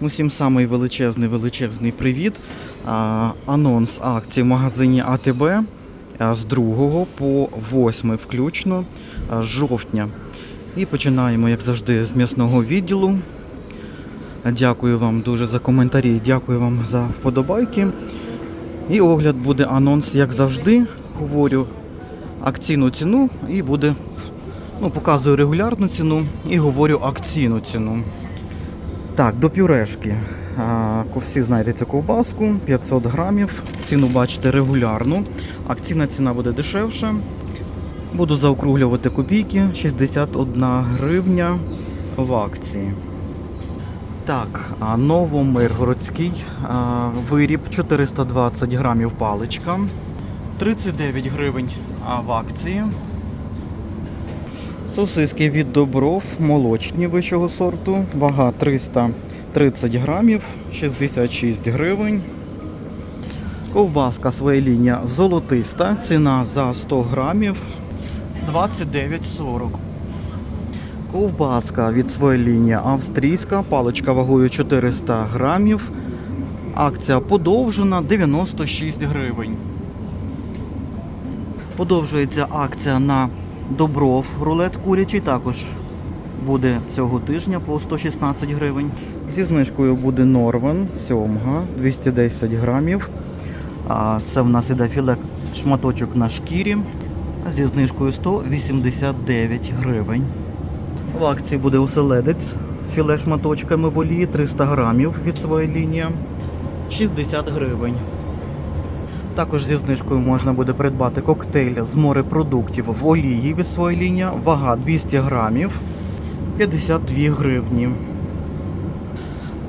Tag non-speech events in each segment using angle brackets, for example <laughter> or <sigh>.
Усім самий величезний величезний привіт. Анонс акцій в магазині АТБ з 2 по 8 включно жовтня. І починаємо, як завжди, з м'ясного відділу. Дякую вам дуже за коментарі, дякую вам за вподобайки. І огляд буде анонс, як завжди. Говорю акційну ціну і буде, ну, показую регулярну ціну і говорю акційну ціну. Так, до пюрешки. Всі знаєте цю ковбаску 500 грамів. Ціну бачите регулярну. Акційна ціна буде дешевша. Буду заокруглювати копійки 61 гривня в акції. Так, новомиргородський виріб 420 грамів паличка. 39 гривень в акції. Сосиски від добров, молочні вищого сорту, вага 330 грамів, 66 гривень. Ковбаска своя лінія золотиста, ціна за 100 грамів 29,40. Ковбаска від своєї лінії австрійська, паличка вагою 400 грамів. Акція подовжена 96 гривень. Подовжується акція на Добров рулет курячий, також буде цього тижня по 116 гривень. Зі знижкою буде Норвен, сьомга, 210 грамів. А це в нас іде філе шматочок на шкірі. Зі знижкою 189 гривень. В акції буде оселедець, філе шматочками в олії 300 грамів від своєї лінії, 60 гривень. Також зі знижкою можна буде придбати коктейль з морепродуктів в олії від своєї лінії, вага 200 грамів, 52 гривні.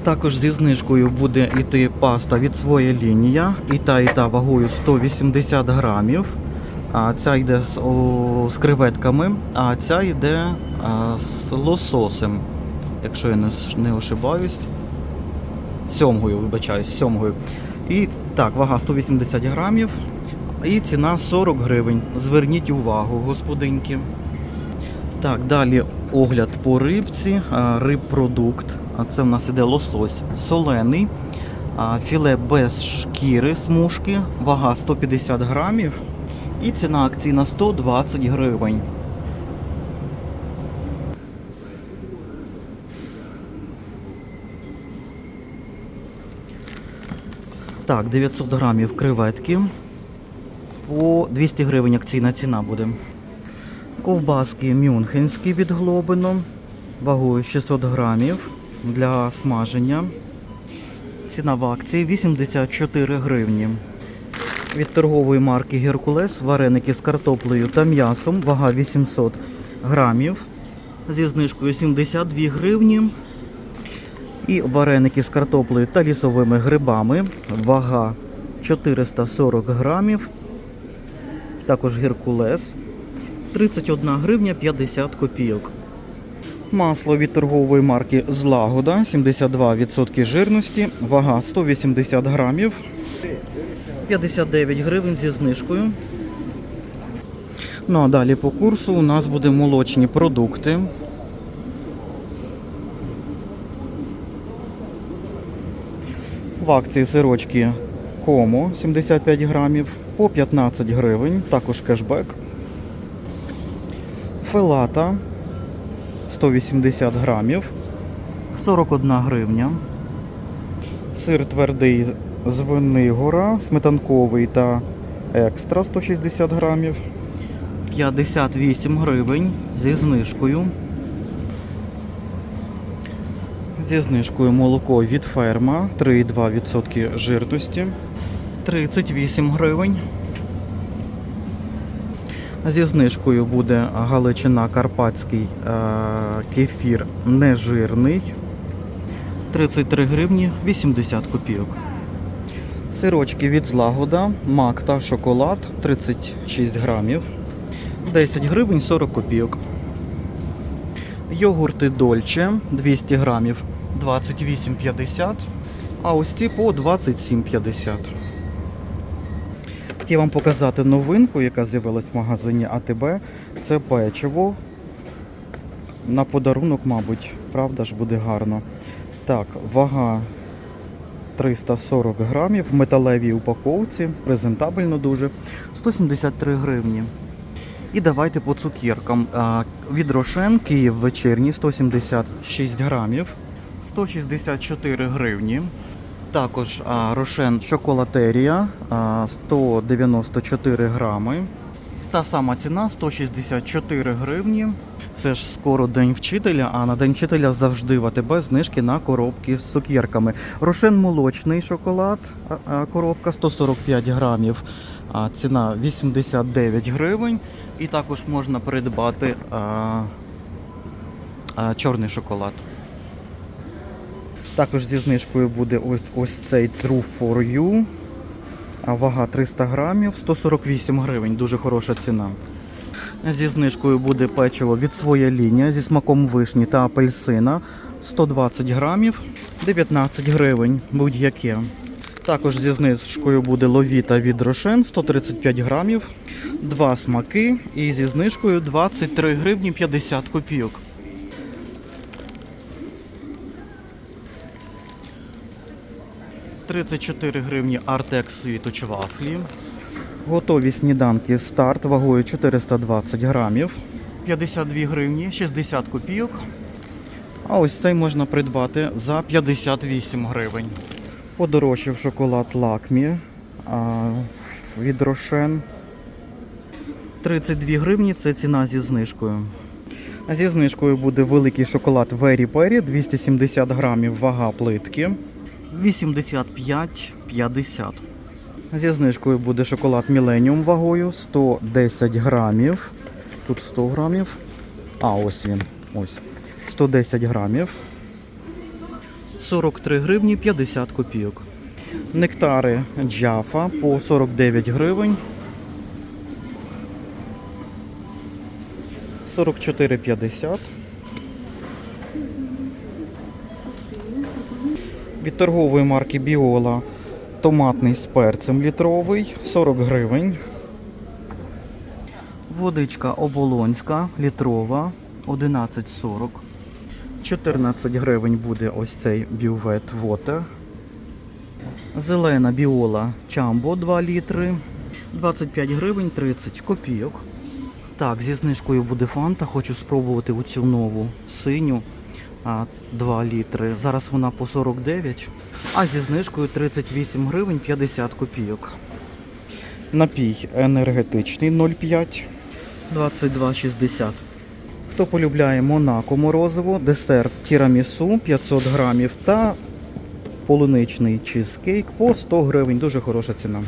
Також зі знижкою буде йти паста від своєї лінії, і та, і та вагою 180 грамів. А ця йде з, о, з креветками, а ця йде а, з лососем, якщо я не, не ошибаюсь. Сьомгою, вибачаюсь, сьомгою. І так, вага 180 грамів. І ціна 40 гривень. Зверніть увагу, господинки. Так, далі огляд по рибці. Рибпродукт. Це в нас іде лосось солений. Філе без шкіри смужки. Вага 150 грамів. І ціна акційна 120 гривень. Так, 900 грамів креветки. По 200 гривень акційна ціна буде. Ковбаски мюнхенські від Глобино. Вагою 600 грамів для смаження. Ціна в акції 84 гривні. Від торгової марки Геркулес вареники з картоплею та м'ясом. Вага 800 грамів. Зі знижкою 72 гривні. І вареники з картоплею та лісовими грибами. Вага 440 грамів. Також Геркулес. 31 гривня 50 копійок. Масло від торгової марки Злагода 72% жирності, вага 180 грамів, 59 гривень зі знижкою. Ну а далі по курсу у нас буде молочні продукти. В акції сирочки Комо 75 грамів по 15 гривень, також кешбек. Фелата 180 грамів, 41 гривня. Сир твердий з Винигора, сметанковий та екстра 160 грамів. 58 гривень зі знижкою. Зі знижкою молоко від ферма 3,2% жирності. 38 гривень. Зі знижкою буде Галичина Карпатський е, кефір нежирний. 33 гривні 80 копійок. Сирочки від злагода, мак та шоколад 36 грамів. 10 гривень 40 копійок. Йогурти Дольче 200 грамів 28,50. А ось ці по 27,50. Хотів вам показати новинку, яка з'явилась в магазині АТБ. Це печиво. На подарунок, мабуть, правда ж буде гарно. Так, вага 340 грамів в металевій упаковці, презентабельно дуже. 173 гривні. І давайте по цукеркам. Від Рошен Київ вечірній 176 грамів, 164 гривні. Також Рошен Шоколатерія 194 грами. Та сама ціна 164 гривні. Це ж скоро День вчителя, а на День вчителя завжди в АТБ знижки на коробки з цукерками. Рошен молочний шоколад, коробка 145 грамів, ціна 89 гривень. І також можна придбати а, а, чорний шоколад. Також зі знижкою буде ось, ось цей True for You. Вага 300 грамів, 148 гривень, дуже хороша ціна. Зі знижкою буде печиво від своя лінія зі смаком вишні та апельсина 120 грамів, 19 гривень, будь-яке. Також зі знижкою буде ловіта від Рошен 135 грамів, два смаки і зі знижкою 23 гривні 50 копійок. – 34 гривні Артек світоч вафлі. Готові сніданки старт вагою 420 грамів. 52 гривні 60 копійок. А ось цей можна придбати за 58 гривень. Подорожчав шоколад Лакмі а, від Рошен. 32 гривні це ціна зі знижкою. Зі знижкою буде великий шоколад Very Berry 270 грамів вага плитки. 85,50. Зі знижкою буде шоколад Millennium вагою 110 грамів. Тут 100 грамів. А, ось він. Ось. 110 грамів. 43 гривні 50 копійок. Нектари Джафа по 49 гривень. 44,50. Від торгової марки Біола томатний з перцем літровий 40 гривень. Водичка оболонська літрова 11,40. 14 гривень буде ось цей бювет Water. Зелена біола Чамбо 2 літри. 25 гривень 30 копійок. Так, зі знижкою буде фанта. Хочу спробувати оцю нову синю 2 літри. Зараз вона по 49, а зі знижкою 38 гривень 50 копійок. Напій енергетичний 0,5 22,60. Хто полюбляє Монако морозиво, десерт тірамісу 500 грамів та полуничний чизкейк по 100 гривень. Дуже хороша ціна.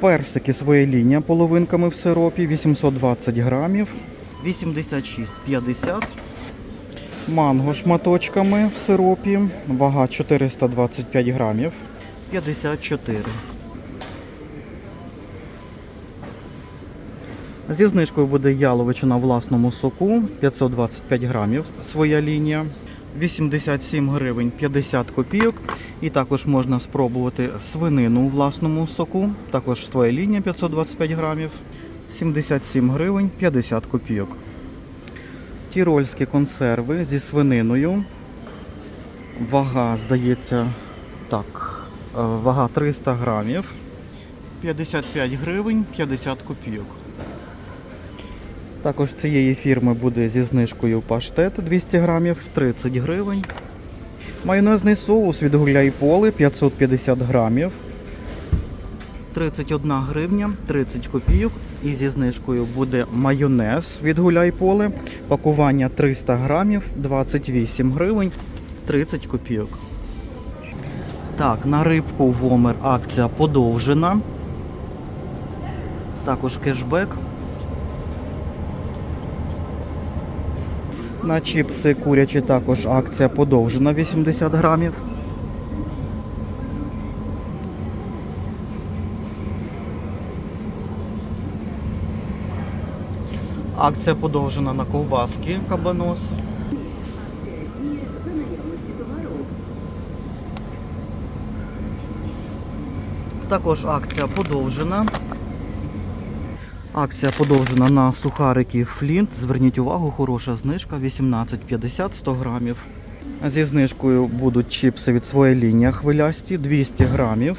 Персики своє лінія половинками в сиропі 820 грамів. 86,50. Манго шматочками в сиропі. Вага 425 грамів. 54. Зі знижкою буде яловичина власному соку 525 грамів. Своя лінія. 87 гривень 50 копійок. І також можна спробувати свинину у власному соку. Також своя лінія 525 грамів. 77 гривень 50 копійок. Тірольські консерви зі свининою. Вага, здається, так, е, вага 300 грамів. 55 гривень 50 копійок. Також цієї фірми буде зі знижкою паштет 200 грамів 30 гривень. Майонезний соус від гуляй поле 550 грамів. 31 гривня 30 копійок. І зі знижкою буде майонез від гуляй поле. Пакування 300 грамів 28 гривень 30 копійок. Так, на рибку Вомер акція подовжена. Також кешбек. На чіпси курячі також акція подовжена 80 грамів. Акція подовжена на ковбаски кабанос. Також акція подовжена. Акція подовжена на сухарики Флінт. Зверніть увагу, хороша знижка 18,50 100 грамів. Зі знижкою будуть чіпси від своєї лінії хвилясті 200 грамів.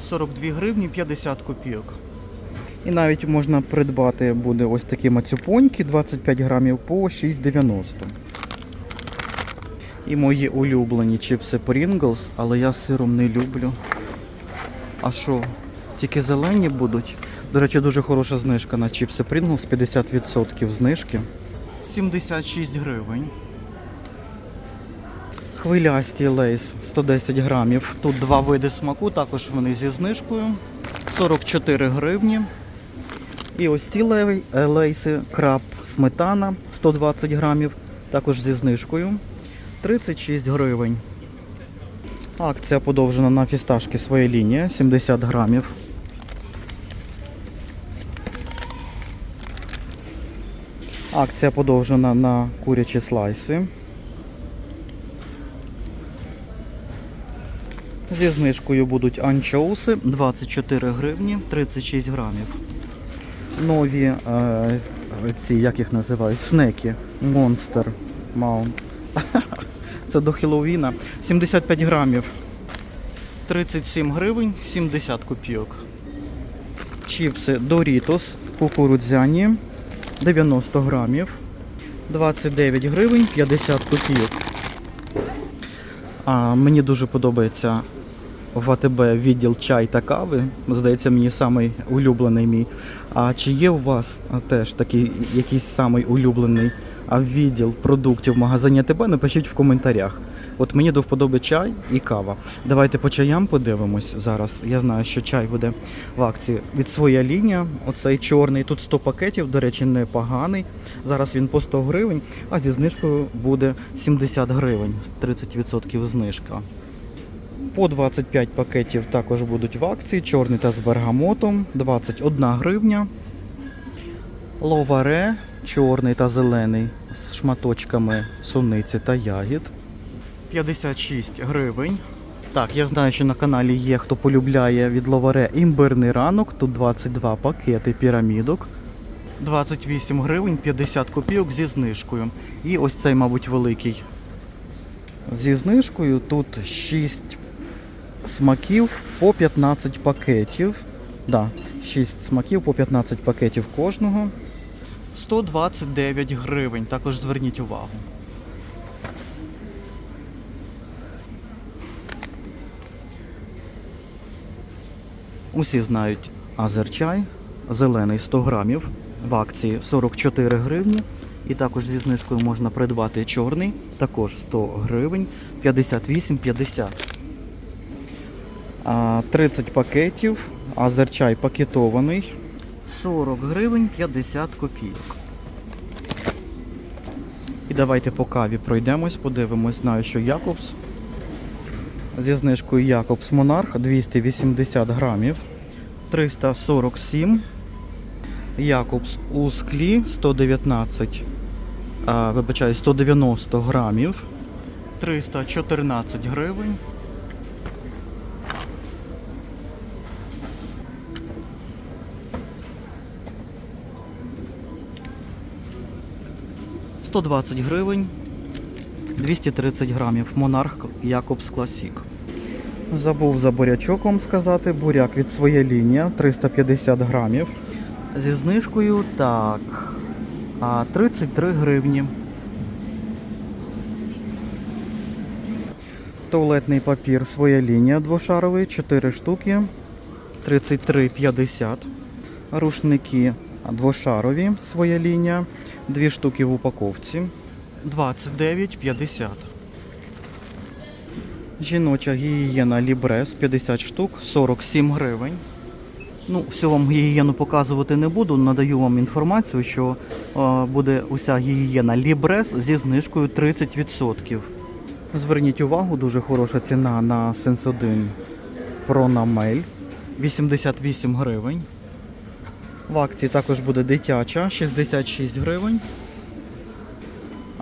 42 гривні 50 копійок. І навіть можна придбати буде ось такі мацюпоньки 25 грамів по 6,90. І мої улюблені чіпси Pringles, але я сиром не люблю. А що? Тільки зелені будуть. До речі, дуже хороша знижка на чіпси Pringles, 50% знижки. 76 гривень. Хвилясті лейс 110 грамів. Тут два види смаку, також вони зі знижкою. 44 гривні. І ось е, лейси, краб, сметана 120 грамів, також зі знижкою. 36 гривень. Акція подовжена на фісташки своєї лінії 70 грамів. Акція подовжена на курячі слайси. Зі знижкою будуть анчоуси 24 гривні 36 грамів. Нові е, ці, як їх називають, снеки Monster <laughs> Mount. Це до Хеллоуіна. 75 грамів. 37 гривень 70 копійок. Чіпси Doritos кукурудзяні 90 грамів. 29 гривень 50 копійок. А, мені дуже подобається в АТБ відділ чай та кави. Здається, мені самий улюблений мій. А чи є у вас теж такий якийсь самий улюблений відділ продуктів магазині АТБ? Напишіть в коментарях. От мені до вподоби чай і кава. Давайте по чаям подивимось зараз. Я знаю, що чай буде в акції від своя лінія. Оцей чорний. Тут 100 пакетів, до речі, непоганий. Зараз він по 100 гривень, а зі знижкою буде 70 гривень, 30% знижка. По 25 пакетів також будуть в акції. Чорний та з бергамотом 21 гривня. Ловаре чорний та зелений з шматочками суниці та ягід. 56 гривень. Так, я знаю, що на каналі є, хто полюбляє від ловаре імбирний ранок. Тут 22 пакети пірамідок. 28 гривень 50 копійок зі знижкою. І ось цей, мабуть, великий. Зі знижкою тут 6 смаків по 15 пакетів. Да, 6 смаків по 15 пакетів кожного. 129 гривень. Також зверніть увагу. Усі знають азерчай, зелений 100 грамів, в акції 44 гривні. І також зі знижкою можна придбати чорний, також 100 гривень, 58,50. А, 30 пакетів, азерчай пакетований, 40 гривень 50 копійок. І давайте по каві пройдемось, подивимось. Знаю, що Якобс зі знижкою Якобс Монарх 280 грамів, 347. Якобс у склі 119, а, вибачаю, 190 грамів, 314 гривень. «120 гривень, 230 грамів. Монарх Якобс Класік. Забув за бурячок вам сказати. Буряк від своєї лінії 350 грамів. Зі знижкою так. А 33 гривні. Туалетний папір своя лінія двошаровий, 4 штуки. 33,50. Рушники двошарові своя лінія. 2 штуки в упаковці. 29,50. Жіноча гігієна Лібрес 50 штук, 47 гривень. Ну, всю вам гігієну показувати не буду. Надаю вам інформацію, що е, буде уся гігієна Лібрес зі знижкою 30%. Зверніть увагу, дуже хороша ціна на Сенсодин Пронамель 88 гривень. В акції також буде дитяча 66 гривень.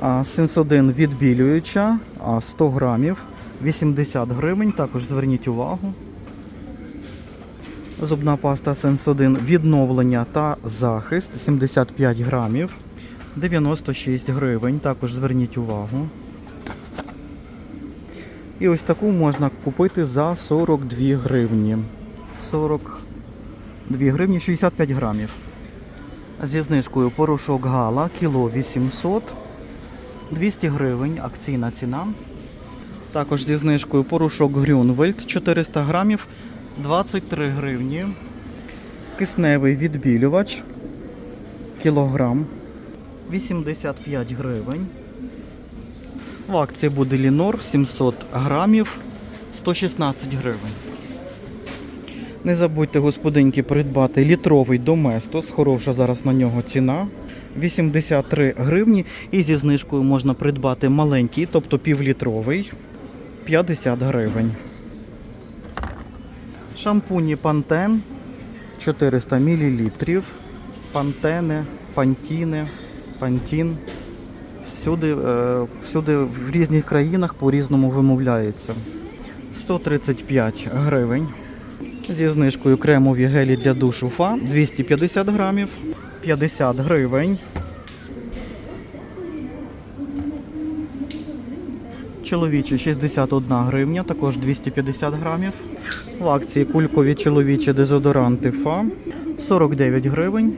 А, Сенсодин відбілююча 100 грамів 80 гривень. Також зверніть увагу. Зубна паста Сенсодин відновлення та захист 75 грамів 96 гривень. Також зверніть увагу. І ось таку можна купити за 42 гривні. 42 гривні 65 грамів. Зі знижкою порошок Гала, кіло 800, 200 гривень, акційна ціна. Також зі знижкою порошок Грюнвельд 400 грамів, 23 гривні. Кисневий відбілювач, кілограм, 85 гривень. В акції буде Лінор 700 грамів, 116 гривень. Не забудьте, господинки, придбати літровий доместос. Хороша зараз на нього ціна. 83 гривні. І зі знижкою можна придбати маленький, тобто півлітровий. 50 гривень. Шампуні Пантен 400 мл. Пантени, пантіни, пантін. Всюди, е, всюди в різних країнах по-різному вимовляється. 135 гривень. Зі знижкою кремові гелі для душу Фа 250 грамів, 50 гривень. Чоловічі 61 гривня, також 250 грамів. В акції кулькові чоловічі дезодоранти Фа 49 гривень.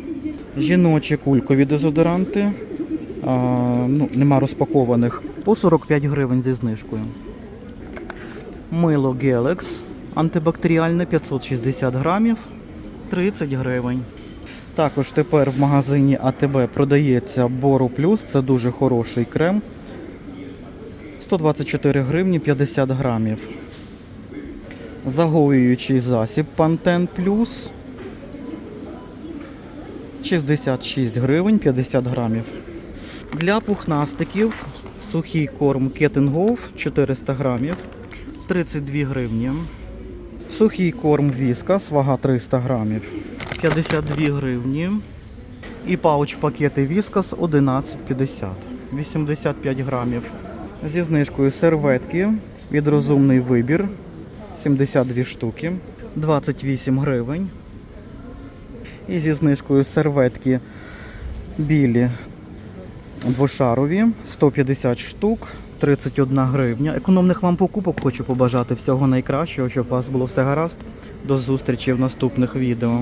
Жіночі кулькові дезодоранти. А, ну, нема розпакованих. По 45 гривень зі знижкою. Мило Gelex антибактеріальне 560 грамів 30 гривень. Також тепер в магазині АТБ продається Бору Плюс, це дуже хороший крем. 124 гривні 50 грамів. Загоюючий засіб Pantene Plus 66 гривень 50 грамів. Для пухнастиків сухий корм Кетенгоф 400 грамів 32 гривні. Сухий корм Віскас, вага 300 грамів 52 гривні. І пауч пакети Віскас 11,50 85 грамів. Зі знижкою серветки від розумний вибір 72 штуки 28 гривень. І зі знижкою серветки білі двошарові 150 штук 31 гривня. Економних вам покупок хочу побажати всього найкращого, щоб у вас було все гаразд. До зустрічі в наступних відео.